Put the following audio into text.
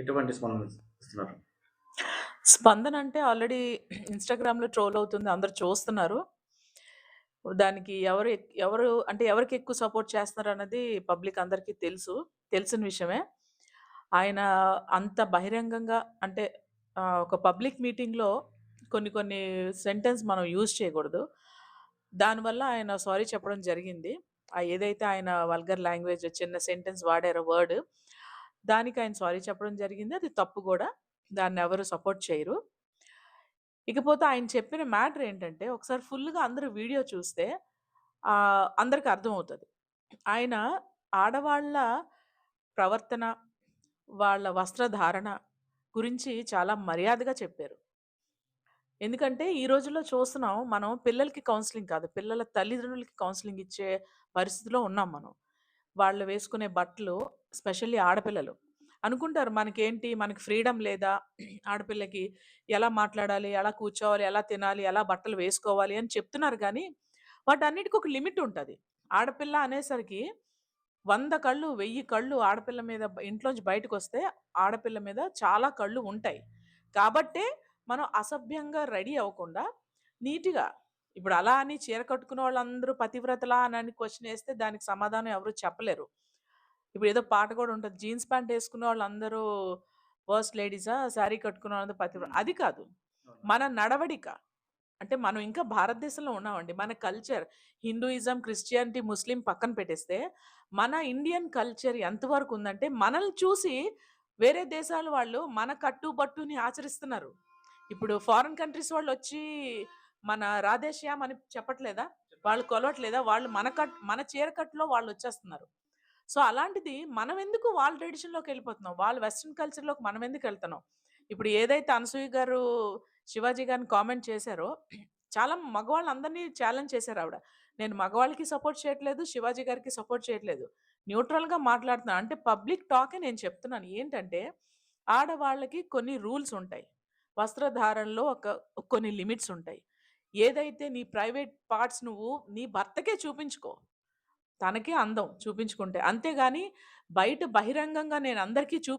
ఎటువంటి స్పందన ఇస్తున్నారు? స్పందన అంటే ఆల్రెడీ ఇన్‌స్టాగ్రామ్‌లో ట్రోల్ అవుతుంది. అందరు చూస్తున్నారు. దానికి ఎవరు ఎవరు అంటే ఎవరికి ఎక్కువ సపోర్ట్ చేస్తున్నారు అన్నది పబ్లిక్ అందరికీ తెలుసు. తెలిసిన విషయమే. ఆయన అంత బహిరంగంగా అంటే ఒక పబ్లిక్ మీటింగ్‌లో కొన్ని కొన్ని సెంటెన్స్ మనం యూజ్ చేయకూడదు. దానివల్ల ఆయన సారీ చెప్పడం జరిగింది. ఆ ఏదైతే ఆయన వల్గర్ లాంగ్వేజ్ చిన్న సెంటెన్స్ వాడారో వర్డ్ దానికి ఆయన సారీ చెప్పడం జరిగింది. అది తప్పు కూడా దాన్ని ఎవరు సపోర్ట్ చేయరు. ఇకపోతే ఆయన చెప్పిన మ్యాటర్ ఏంటంటే ఒకసారి ఫుల్‌గా అందరూ వీడియో చూస్తే అందరికి అర్థమవుతుంది ఆయన ఆడవాళ్ళ ప్రవర్తన, వాళ్ళ వస్త్రధారణ గురించి చాలా మర్యాదగా చెప్పారు. ఎందుకంటే ఈ రోజుల్లో చూస్తున్నాం మనం పిల్లలకి కౌన్సిలింగ్ కాదు. పిల్లల తల్లిదండ్రులకి కౌన్సిలింగ్ ఇచ్చే పరిస్థితిలో ఉన్నాం మనం. వాళ్ళు వేసుకునే బట్టలు స్పెషల్లీ ఆడపిల్లలు. అనుకుంటారు మనకేంటి మనకి ఫ్రీడమ్ లేదా? ఆడపిల్లకి ఎలా మాట్లాడాలి? ఎలా కూర్చోవాలి? ఎలా తినాలి? ఎలా బట్టలు వేసుకోవాలి? అని చెప్తున్నారు కానీ వాటన్నిటికి ఒక లిమిట్ ఉంటుంది ఆడపిల్ల అనేసరికి వంద కళ్ళు, వెయ్యి కళ్ళు ఆడపిల్ల మీద ఇంట్లోంచి ఇంట్లోంచి బయటకొస్తే ఆడపిల్ల మీద చాలా కళ్ళు ఉంటాయి. కాబట్టే మనం అసభ్యంగా రెడీ అవ్వకుండా నీట్‌గా ఇప్పుడు అలా అని చీర కట్టుకున్న వాళ్ళందరూ పతివ్రతలా అని క్వెషన్ ఏస్తే దానికి సమాధానం ఎవరు చెప్పలేరు. ఇప్పుడు ఏదో పాట కూడా ఉంటది. జీన్స్ ప్యాంట్ ఏసుకున్న వాళ్ళందరూ ఫస్ట్ లేడీసా? శారీ కట్టుకున్న వాళ్ళందరూ పతివ్ర హ్మ్. అది కాదు. మన నడవడిక. అంటే మనం ఇంకా భారతదేశంలో ఉన్నామండి. మన కల్చర్ హిందూయిజం, క్రిస్టియానిటీ, ముస్లిం పక్కన పెట్టేస్తే మన ఇండియన్ కల్చర్ ఎంతవరకు ఉందంటే మనల్ని చూసి వేరే దేశాల వాళ్ళు మన కట్టుబట్టుని ఆచరిస్తున్నారు. ఇప్పుడు ఫారిన్ కంట్రీస్ వాళ్ళొచ్చి మన రాధేశ్యామ్ అని చెప్పట్లేదా? వాళ్ళు కొలవట్లేదా? వాళ్ళు మన కట్ మన చీర కట్టులో వాళ్ళొచ్చేస్తున్నారు. సో, అలాంటిది మనం ఎందుకు వాళ్ళ ట్రెడిషన్‌లోకెళ్ళిపోతున్నాం? వాళ్ళ వెస్టర్న్ కల్చర్‌లోకి మనం ఎందుకెళ్తున్నాం? ఇప్పుడు ఏదైతే అనసూయ గారు శివాజీ గారిని కామెంట్ చేశారో చాలా మగవాళ్ళందరిని ఛాలెంజ్ చేశారావిడ. నేను మగవాళ్ళకి సపోర్ట్ చేయట్లేదు. శివాజీ గారికి సపోర్ట్ చేయట్లేదు. న్యూట్రల్‌గా మాట్లాడుతున్నా. అంటే పబ్లిక్ టాకే నేను చెప్తున్నాను. ఏంటంటే ఆడవాళ్ళకి కొన్ని రూల్స్ ఉంటాయి. వస్త్రధారణలో ఒక కొన్ని లిమిట్స్ ఉంటాయి. ఏదైతే నీ ప్రైవేట్ పార్ట్స్ నువ్వు నీ భర్తకే చూపించుకో. తనకే అందం చూపించుకుంటే. అంతేగాని బయట బహిరంగంగా నేను అందరికీ చూ